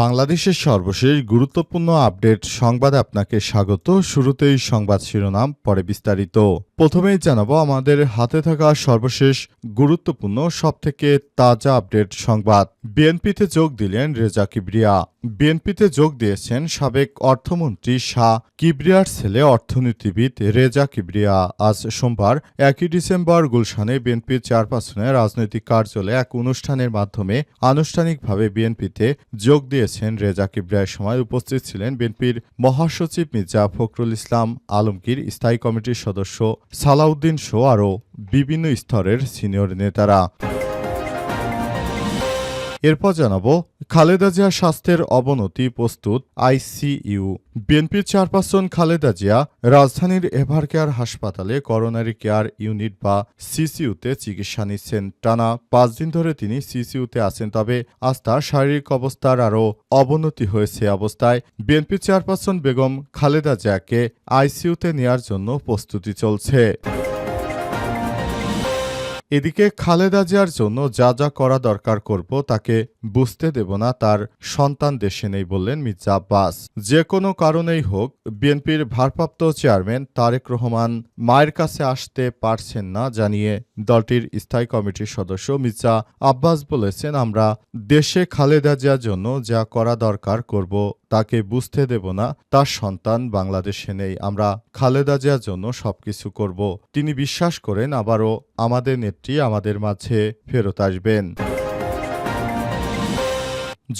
বাংলাদেশের সর্বশেষ গুরুত্বপূর্ণ আপডেট সংবাদে আপনাকে স্বাগত। শুরুতেই সংবাদ শিরোনাম, পরে বিস্তারিত। প্রথমেই জানাব, আমাদের হাতে থাকা সর্বশেষ গুরুত্বপূর্ণ, সবথেকে তাজা আপডেট সংবাদ। বিএনপিতে যোগ দিলেন রেজা কিবরিয়া। বিএনপিতে যোগ দিয়েছেন সাবেক অর্থমন্ত্রী শাহ কিবরিয়ার ছেলে, অর্থনীতিবিদ রেজা কিবরিয়া। আজ সোমবার, একই ডিসেম্বর গুলশানে বিএনপির চেয়ারপারসনের রাজনৈতিক কার্যালয়ে এক অনুষ্ঠানের মাধ্যমে আনুষ্ঠানিকভাবে বিএনপিতে যোগ দিয়েছেন রেজা কিবরিয়ার সময় উপস্থিত ছিলেন বিএনপির মহাসচিব মির্জা ফখরুল ইসলাম, আলমগীর স্থায়ী কমিটির সদস্য সালাউদ্দিন শো আরও বিভিন্ন স্তরের সিনিয়র নেতারা। এরপর জানাব, খালেদা জিয়া স্বাস্থ্যের অবনতি প্রস্তুত আইসিইউ। বিএনপির চেয়ারপারসন খালেদা জিয়া রাজধানীর এভারকেয়ার হাসপাতালে করোনারি কেয়ার ইউনিট বা সিসিইউতে চিকিৎসা নিচ্ছেন। টানা পাঁচ দিন ধরে তিনি সিসিইউতে আছেন, তবে আজ তার শারীরিক অবস্থার আরও অবনতি হয়েছে অবস্থায়। বিএনপির চেয়ারপারসন বেগম খালেদা জিয়াকে আইসিইউতে নেয়ার জন্য প্রস্তুতি চলছে। এদিকে খালেদা জিয়ার জন্য যা যা করা দরকার করব তাকে বুঝতে দেব না তার সন্তান দেশে নেই বললেন মির্জা আব্বাস। যে কোনো কারণেই হোক, বিএনপির ভারপ্রাপ্ত চেয়ারম্যান তারেক রহমান মায়ের কাছে আসতে পারছেন না জানিয়ে দলটির স্থায়ী কমিটির সদস্য মির্জা আব্বাস বলেছেন, আমরা দেশে খালেদা জিয়ার জন্য যা করা দরকার করব, তাকে বুঝতে দেব না, তার সন্তান বাংলাদেশে নেই, আমরা খালেদা জিয়ার জন্য সবকিছু করব। তিনি বিশ্বাস করেন, আবারও আমাদের নেত্রী আমাদের মাঝে ফেরত আসবেন।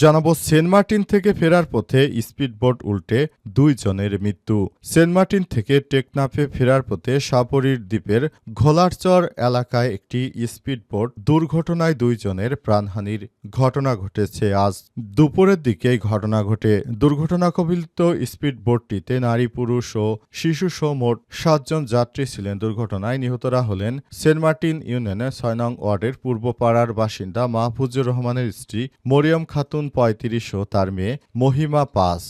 জানাব সেন্ট মার্টিন থেকে ফেরার পথে স্পিডবোট উল্টে দুইজনের মৃত্যু। সেন্ট মার্টিন থেকে টেকনাফে ফেরার পথে সাপরির দ্বীপের ঘোলারচর এলাকায় একটি স্পিডবোট দুর্ঘটনায় দুইজনের প্রাণহানির ঘটনা ঘটেছে। আজ দুপুরের দিকে ঘটনা ঘটে। দুর্ঘটনা কবলিত স্পিডবোটটিতে নারী, পুরুষ ও শিশুসহ মোট সাতজন যাত্রী ছিলেন। দুর্ঘটনায় নিহতরা হলেন সেন্ট মার্টিন ইউনিয়নের ছয় নং ওয়ার্ডের পূর্বপাড়ার বাসিন্দা মাহফুজুর রহমানের স্ত্রী মরিয়ম খাতুন পঁয়ত্রিশ ও তার মেয়ে মহিমা পাস।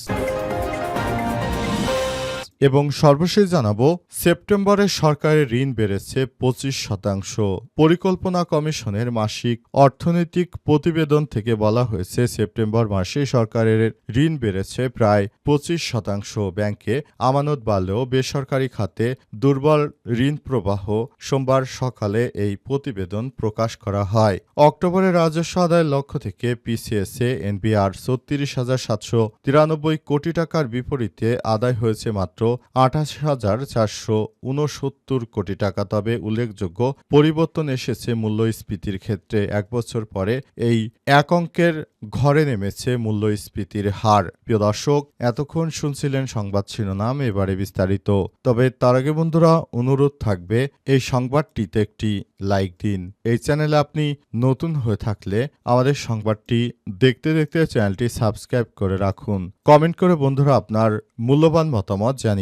এবং সর্বশেষ জানাব, সেপ্টেম্বরে সরকারের ঋণ বেড়েছে পঁচিশ শতাংশ। পরিকল্পনা কমিশনের মাসিক অর্থনৈতিক প্রতিবেদন থেকে বলা হয়েছে, সেপ্টেম্বর মাসে সরকারের ঋণ বেড়েছে প্রায় পঁচিশ শতাংশ। ব্যাংকে আমানত বাড়লেও বেসরকারি খাতে দুর্বল ঋণ প্রবাহ সোমবার সকালে এই প্রতিবেদন প্রকাশ করা হয়। অক্টোবরে রাজস্ব আদায়ের লক্ষ্য থেকে পিসিএসএ, এনবিআর ছত্রিশ হাজার সাতশো তিরানব্বই কোটি টাকার বিপরীতে আদায় হয়েছে মাত্র আঠাশ হাজার চারশো উনসত্তর কোটি টাকা। তবে উল্লেখযোগ্য পরিবর্তন এসেছে মূল্যস্ফীতির ক্ষেত্রে। এক বছর পরে এই এক অঙ্কের ঘরে নেমেছে মূল্যস্ফীতির হার। প্রিয় দর্শক, এতক্ষণ শুনছিলেন সংবাদ শিরোনাম, এবারে বিস্তারিত। তবে তার আগে বন্ধুরা, অনুরোধ থাকবে, এই সংবাদটিতে একটি লাইক দিন। এই চ্যানেলে আপনি নতুন হয়ে থাকলে আমাদের সংবাদটি দেখতে দেখতে চ্যানেলটি সাবস্ক্রাইব করে রাখুন। কমেন্ট করে বন্ধুরা আপনার মূল্যবান মতামত জানিয়ে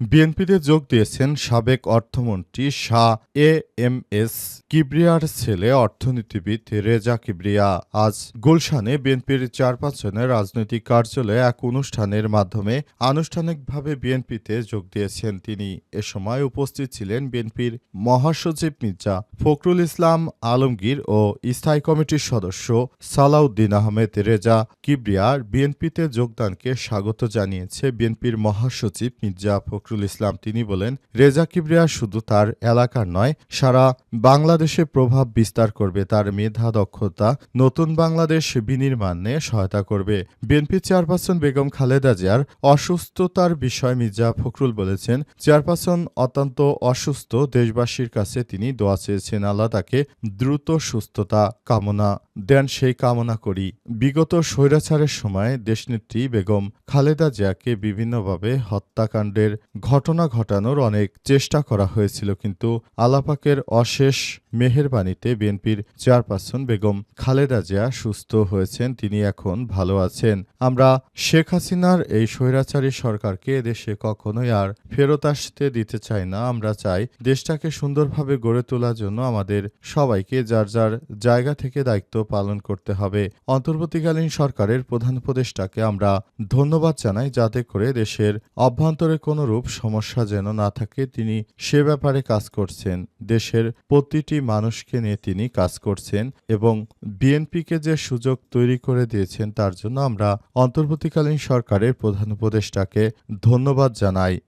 বিএনপিতে যোগ দিয়েছেন সাবেক অর্থমন্ত্রী শাহ এ এম এস কিবরিয়ার ছেলে অর্থনীতিবিদ রেজা কিবরিয়া। আজ গুলশানে বিএনপির চেয়ারপারসনের রাজনৈতিক কার্যালয়ে এক অনুষ্ঠানের মাধ্যমে আনুষ্ঠানিকভাবে বিএনপিতে যোগ দিয়েছেন তিনি। এ সময় উপস্থিত ছিলেন বিএনপির মহাসচিব মির্জা ফখরুল ইসলাম আলমগীর ও স্থায়ী কমিটির সদস্য সালাউদ্দিন আহমেদ। রেজা কিবরিয়ার বিএনপিতে যোগদানকে স্বাগত জানিয়েছে বিএনপির মহাসচিব মির্জা ফখরুল ইসলাম তিনি বলেন রেজা কিবরিয়া শুধু তার এলাকার নয়, সারা বাংলাদেশে প্রভাব বিস্তার করবে, তার মেধা দক্ষতা নতুন বাংলাদেশ বিনির্মাণে সহায়তা করবে। বিএনপি চেয়ারপারসন বেগম খালেদা জিয়ার অসুস্থতার বিষয় মির্জা ফখরুল বলেছেন, চেয়ারপারসন অত্যন্ত অসুস্থ, দেশবাসীর কাছে তিনি দোয়া চেয়েছেন, আল্লাহ তাকে দ্রুত সুস্থতা কামনা দেন, সেই কামনা করি। বিগত স্বৈরাচারের সময় দেশনেত্রী বেগম খালেদা জিয়াকে বিভিন্নভাবে হত্যাকাণ্ডের ঘটনা ঘটানোর অনেক চেষ্টা করা হয়েছিল, কিন্তু আলাপাকের অশেষ মেহেরবানিতে বিএনপির চেয়ারপারসন বেগম খালেদা জিয়া সুস্থ হয়েছেন, তিনি এখন ভালো আছেন। আমরা শেখ হাসিনার এই স্বৈরাচারী সরকারকে এদেশে কখনোই আর ফেরত আসতে দিতে চাই না, আমরা চাই দেশটাকে সুন্দরভাবে গড়ে তোলার জন্য আমাদের সবাইকে যার যার জায়গা থেকে দায়িত্ব পালন করতে হবে। অন্তর্বর্তীকালীন সরকারের প্রধান উপদেষ্টাকে আমরা ধন্যবাদ জানাই, যাতে করে দেশের অভ্যন্তরে কোনো রূপ সমস্যা যেন না থাকে, তিনি সে ব্যাপারে কাজ করছেন। দেশের প্রতিটি মানুষকে নিয়ে তিনি কাজ করছেন এবং বিএনপিকে যে সুযোগ তৈরি করে দিয়েছেন তার জন্য আমরা অন্তর্বর্তীকালীন সরকারের প্রধান উপদেষ্টাকে ধন্যবাদ জানাই।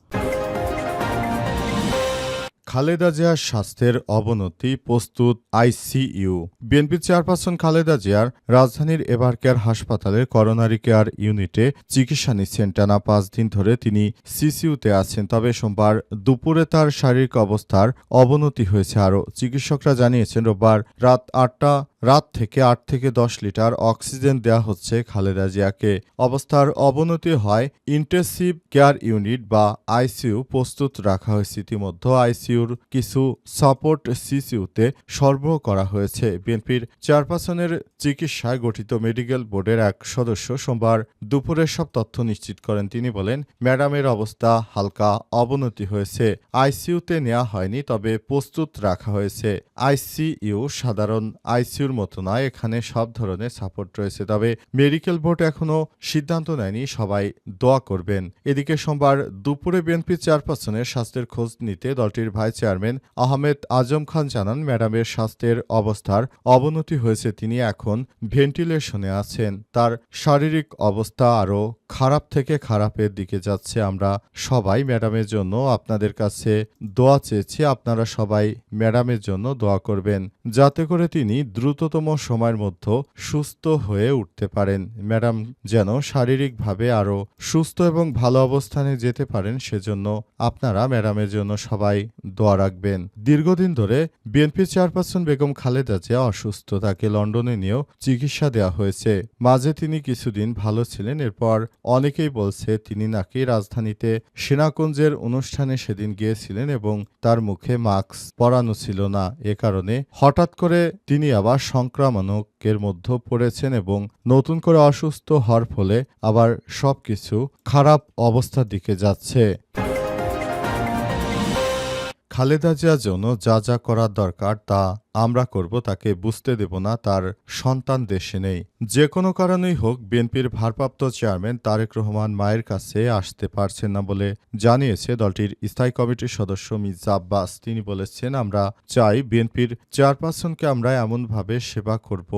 খালেদা জিয়ার স্বাস্থ্যের অবনতি প্রস্তুত আইসিইউ। বিএনপি চেয়ারপারসন খালেদা জিয়ার রাজধানীর এবারকেয়ার হাসপাতালের করোনারি কেয়ার ইউনিটে চিকিৎসা নিচ্ছেন টানা পাঁচ দিন ধরে তিনি সিসিউতে আছেন, তবে সোমবার দুপুরে তার শারীরিক অবস্থার অবনতি হয়েছে আরও। চিকিৎসকরা জানিয়েছেন, রোববার রাত আটটা রাত থেকে আট থেকে দশ লিটার অক্সিজেন দেওয়া হচ্ছে খালেদা জিয়াকে। অবস্থার অবনতি হয় ইন্টেন্সিভ কেয়ার ইউনিট বা আইসিইউ প্রস্তুত রাখা হয়েছে। ইতিমধ্যে আইসিইউর কিছু সাপোর্ট সিসিইউতে সরবরাহ করা হয়েছে। বিএনপির চেয়ারপারসনের চিকিৎসায় গঠিত মেডিকেল বোর্ডের এক সদস্য সোমবার দুপুরে সব তথ্য নিশ্চিত করেন। তিনি বলেন, ম্যাডামের অবস্থা হালকা অবনতি হয়েছে। আইসিইউতে নেওয়া হয়নি, তবে প্রস্তুত রাখা হয়েছে। আইসিইউ সাধারণ আইসিইউর মতো নয় এখানে সব ধরনের সাপোর্ট রয়েছে। তবে মেডিকেল বোর্ড এখনও সিদ্ধান্ত নেয়নি, সবাই দোয়া করবেন। এদিকে সোমবার দুপুরে বিএনপি চেয়ারপারসনের স্বাস্থ্যের খোঁজ নিতে দলটির ভাইস চেয়ারম্যান আহমেদ আজম খান জানান, ম্যাডামের স্বাস্থ্যের অবস্থার অবনতি হয়েছে, তিনি এখন ভেন্টিলেশনে আছেন। তার শারীরিক অবস্থা আরও খারাপ থেকে খারাপের দিকে যাচ্ছে আমরা সবাই ম্যাডামের জন্য। আপনাদের কাছে দোয়া চেয়েছি, আপনারা সবাই ম্যাডামের জন্য দোয়া করবেন, যাতে করে তিনি দ্রুততম সময়ের মধ্যে সুস্থ হয়ে উঠতে পারেন। ম্যাডাম যেন শারীরিকভাবে আরও সুস্থ এবং ভালো অবস্থানে যেতে পারেন, সেজন্য আপনারা ম্যাডামের জন্য সবাই দোয়া রাখবেন। দীর্ঘদিন ধরে বিএনপি চেয়ারপারসন বেগম খালেদা জিয়া অসুস্থ তাকে লন্ডনে নিয়েও চিকিৎসা দেওয়া হয়েছে। মাঝে তিনি কিছুদিন ভালো ছিলেন, এরপর অনেকেই বলছে তিনি নাকি রাজধানীতে সেনাকুঞ্জের অনুষ্ঠানে সেদিন গিয়েছিলেন এবং তার মুখে মাস্ক পরানো ছিল না। এ কারণে হঠাৎ করে তিনি আবার সংক্রামকের মধ্যে পড়েছেন এবং নতুন করে অসুস্থ হওয়ার ফলে আবার সবকিছু খারাপ অবস্থার দিকে যাচ্ছে। খালেদা জিয়ার জন্য যা যা করার দরকার তা আমরা করব তাকে বুঝতে দেব না, তার সন্তান দেশে নেই। যে কোনো কারণেই হোক, বিএনপির ভারপ্রাপ্ত চেয়ারম্যান তারেক রহমান মায়ের কাছে আসতে পারছেন না বলে জানিয়েছে দলটির স্থায়ী কমিটির সদস্য মির্জা আব্বাস। তিনি বলেছেন, আমরা চাই বিএনপির চেয়ারপারসনকে আমরা এমনভাবে সেবা করব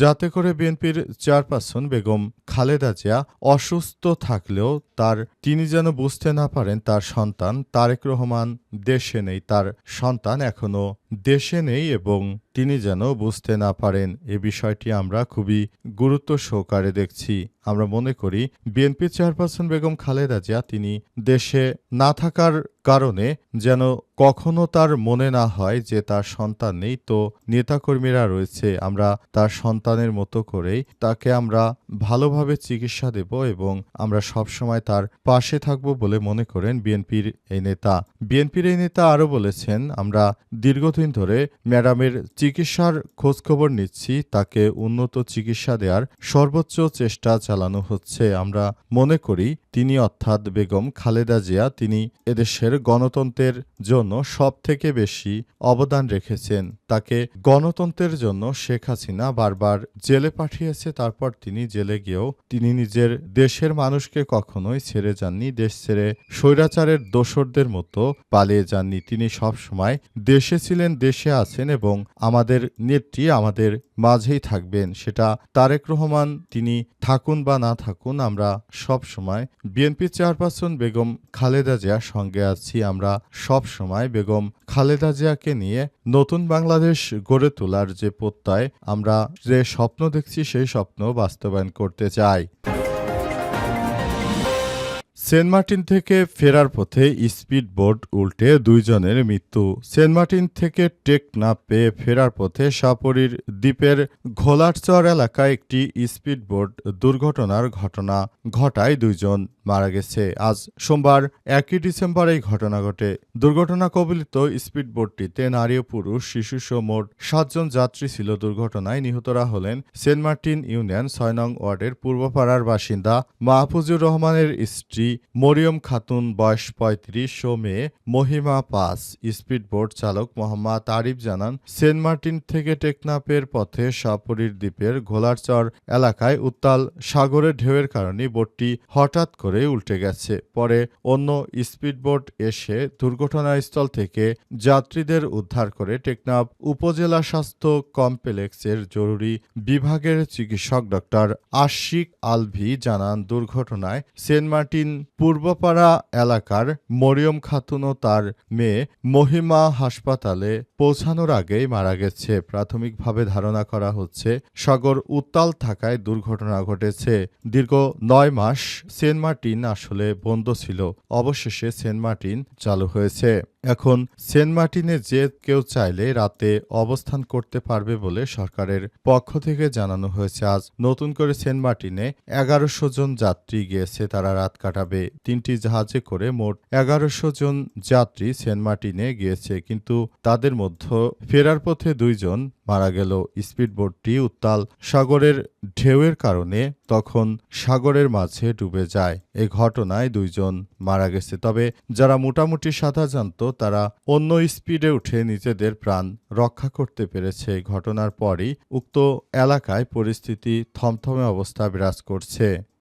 যাতে করে বিএনপির চেয়ারপারসন বেগম খালেদা জিয়া অসুস্থ থাকলেও তার, তিনি যেন বুঝতে না পারেন তার সন্তান তারেক রহমান দেশে নেই, তার সন্তান এখনও দেশে নেই এবং তিনি যেন বুঝতে না পারেন, এ বিষয়টি আমরা খুবই গুরুত্ব সহকারে দেখছি। আমরা মনে করি, বিএনপি চেয়ারপারসন বেগম খালেদা জিয়া তিনি দেশে না থাকার কারণে যেন কখনো তার মনে না হয় যে তার সন্তান নেই, তো নেতাকর্মীরা রয়েছে, আমরা তার সন্তানের মতো করেই তাকে আমরা ভালোভাবে চিকিৎসা দেব এবং আমরা সবসময় তার পাশে থাকব বলে মনে করেন বিএনপির এই নেতা। বিএনপির এই নেতা আরও বলেছেন, আমরা দীর্ঘদিন ধরে ম্যাডামের চিকিৎসার খোঁজখবর নিচ্ছি তাকে উন্নত চিকিৎসা দেওয়ার সর্বোচ্চ চেষ্টা চালানো হচ্ছে। আমরা মনে করি তিনি অর্থাৎ বেগম খালেদা জিয়া, তিনি এদেশের গণতন্ত্রের জন্য সব থেকে বেশি অবদান রেখেছেন। তাকে গণতন্ত্রের জন্য শেখ হাসিনা বারবার জেলে পাঠিয়েছে, তারপর তিনি জেলে গিয়েও তিনি নিজের দেশের মানুষকে কখনোই ছেড়ে যাননি, দেশ ছেড়ে স্বৈরাচারের দোসরদের মতো পালিয়ে যাননি। তিনি সবসময় দেশে ছিলেন, দেশে আছেন এবং আমাদের নেত্রী আমাদের মাঝেই থাকবেন। সেটা তারেক রহমান, তিনি থাকুন বা না থাকুন, আমরা সব সময় বিএনপি চেয়ারপারসন বেগম খালেদা জিয়ার সঙ্গে আছি আমরা সব সময়। বেগম খালেদা জিয়াকে নিয়ে নতুন বাংলাদেশ গড়ে তোলার যে প্রত্যয়, আমরা যে স্বপ্ন দেখছি সেই স্বপ্ন বাস্তবায়ন করতে চাই। সেন্ট মার্টিন থেকে ফেরার পথে স্পিড বোট উল্টে দুইজনের মৃত্যু। সেন্ট মার্টিন থেকে টেক না পেয়ে ফেরার পথে সাপরির দ্বীপের ঘোলারচর এলাকায় একটি স্পিড বোট দুর্ঘটনার ঘটনা ঘটায় দুইজন মারা গেছে। আজ সোমবার একই ডিসেম্বর এই ঘটনা ঘটে। দুর্ঘটনা কবলিত স্পিড বোটটিতে নারী ও পুরুষ শিশুসহ মোট সাতজন যাত্রী ছিল। দুর্ঘটনায় নিহতরা হলেন সেন্ট মার্টিন ইউনিয়ন ছয় নং ওয়ার্ডের পূর্বপাড়ার বাসিন্দা মাহফুজুর রহমানের স্ত্রী মরিয়ম খাতুন, বয়স পঁয়ত্রিশ, ও মেয়ে মহিমা পাস। স্পিড বোট চালক মোহাম্মদ আরিফ জানান, সেন্ট মার্টিন থেকে টেকনাপের পথে সাপুরীর দ্বীপের ঘোলারচর এলাকায় উত্তাল সাগরের ঢেউয়ের কারণে বোটটি হঠাৎ করে উল্টে গেছে। পরে অন্য স্পিডবোট এসে দুর্ঘটনাস্থল থেকে যাত্রীদের উদ্ধার করে টেকনাফ উপজেলা স্বাস্থ্য কমপ্লেক্সের জরুরি বিভাগের চিকিৎসক ডক্টর আশিক আলভি জানান, দুর্ঘটনায় সেন্ট মার্টিন পূর্বপাড়া এলাকার মরিয়ম খাতুন ও তার মেয়ে মহিমা হাসপাতালে পৌঁছানোর আগেই মারা গেছে। প্রাথমিকভাবে ধারণা করা হচ্ছে, সাগর উত্তাল থাকায় দুর্ঘটনা ঘটেছে। দীর্ঘ নয় মাস সেন্ট মার্টিন আসলে বন্ধ ছিল। অবশেষে সেন্ট মার্টিন চালু হয়েছে। এখন সেন্ট মার্টিনে যে কেউ চাইলে রাতে অবস্থান করতে পারবে বলে সরকারের পক্ষ থেকে জানানো হয়েছে। আজ নতুন করে সেন্ট মার্টিনে এগারোশো জন যাত্রী গিয়েছে। তারা রাত কাটাবে তিনটি জাহাজে করে মোট এগারোশো জন যাত্রী সেন্ট মার্টিনে গিয়েছে। কিন্তু তাদের মধ্যে ফেরার পথে দুইজন মারা গেল স্পিডবোটটি উত্তাল সাগরের ঢেউয়ের কারণে, তখন সাগরের মাঝে ডুবে যায়। এই ঘটনায় দুইজন মারা গেছে। তবে যারা মোটামুটি সাঁতার জানত তারা অন্য স্পিডে উঠে নিজেদের প্রাণ রক্ষা করতে পেরেছে। ঘটনার পরই উক্ত এলাকায় পরিস্থিতি থমথমে অবস্থা বিরাজ করছে।